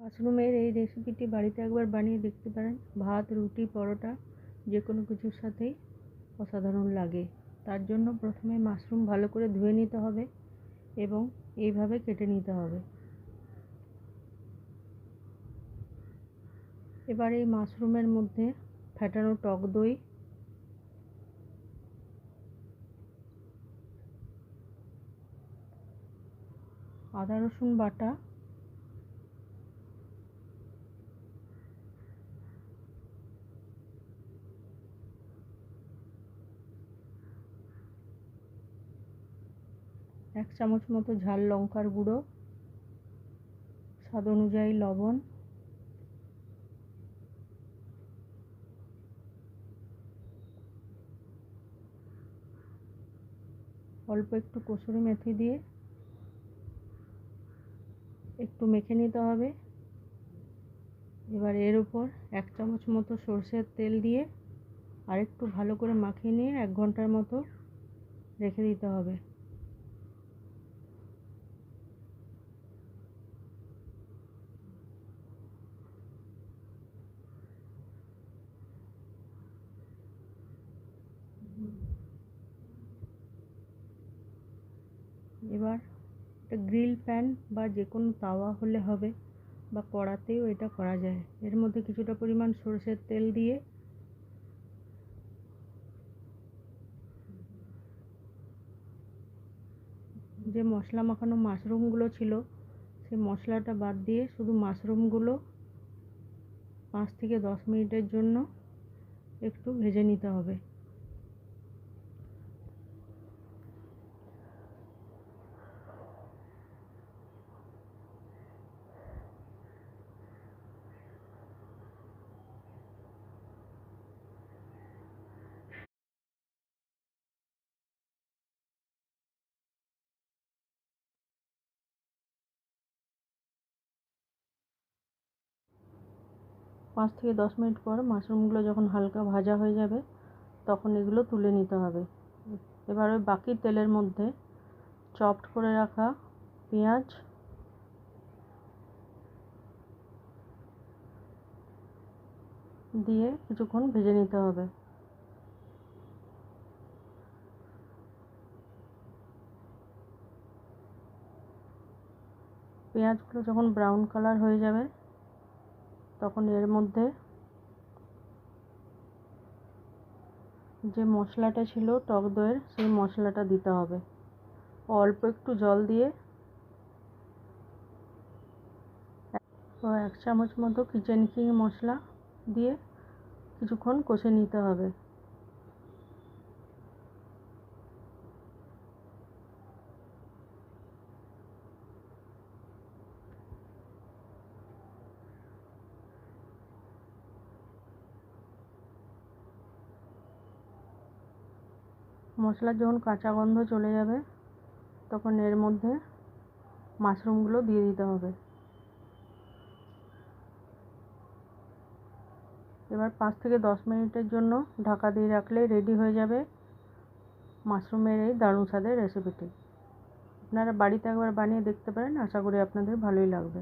মাশরুমের এই রেসিপিটি বাড়িতে একবার বানিয়ে দেখতে পারেন। ভাত, রুটি, পরোটা যে কোনো কিছুর সাথেই অসাধারণ লাগে। তার জন্য প্রথমে মাশরুম ভালো করে ধুয়ে নিতে হবে এবং এইভাবে কেটে নিতে হবে। এবার এই মাশরুমের মধ্যে ফ্যাটানো টক দই, আদা রসুন বাটা এক চামচ মতো ঝাল লঙ্কার গুঁড়ো, স্বাদ অনুযায়ী লবণ, অল্প একটু কসুরি মেথি দিয়ে একটু মেখে নিতে হবে। এবার এর উপর এক চামচ মতো সর্ষের তেল দিয়ে আরেকটু ভালো করে মাখিয়ে নিয়ে এক ঘণ্টার মতো রেখে দিতে হবে। এবার একটা গ্রিল প্যান বা যে কোনো তাওয়া হলে হবে বা কড়াতেও এটা করা যায়। এর মধ্যে কিছুটা পরিমাণ সরষের তেল দিয়ে যে মশলা মাখানো মাশরুমগুলো ছিল, সেই মশলাটা বাদ দিয়ে শুধু মাশরুমগুলো পাঁচ থেকে দশ মিনিটের জন্য একটু ভেজে নিতে হবে। পাঁচ থেকে দশ মিনিট পর মাশরুমগুলো যখন হালকা ভাজা হয়ে যাবে, তখন এগুলো তুলে নিতে হবে। এবার ওই বাকি তেলের মধ্যে চপড করে রাখা পেঁয়াজ, দিয়ে কিছুক্ষণ ভেজে নিতে হবে। পেঁয়াজগুলো যখন ব্রাউন কালার হয়ে যাবে তখন এর মধ্যে যে মশলাটা ছিল, টক দইয়ের, সেই মশলাটা দিতে হবে। অল্প একটু জল দিয়ে ও এক চামচ মতো কিচেন কিং মশলা দিয়ে কিছুক্ষণ কষে নিতে হবে। মশলার যখন কাঁচা গন্ধ চলে যাবে, তখন এর মধ্যে মাশরুমগুলো দিয়ে দিতে হবে। এবার পাঁচ থেকে দশ মিনিটের জন্য ঢাকা দিয়ে রাখলেই রেডি হয়ে যাবে মাশরুমের এই দারুণ স্বাদের রেসিপিটি আপনারা বাড়িতে একবার বানিয়ে দেখতে পারেন, আশা করি আপনাদের ভালোই লাগবে।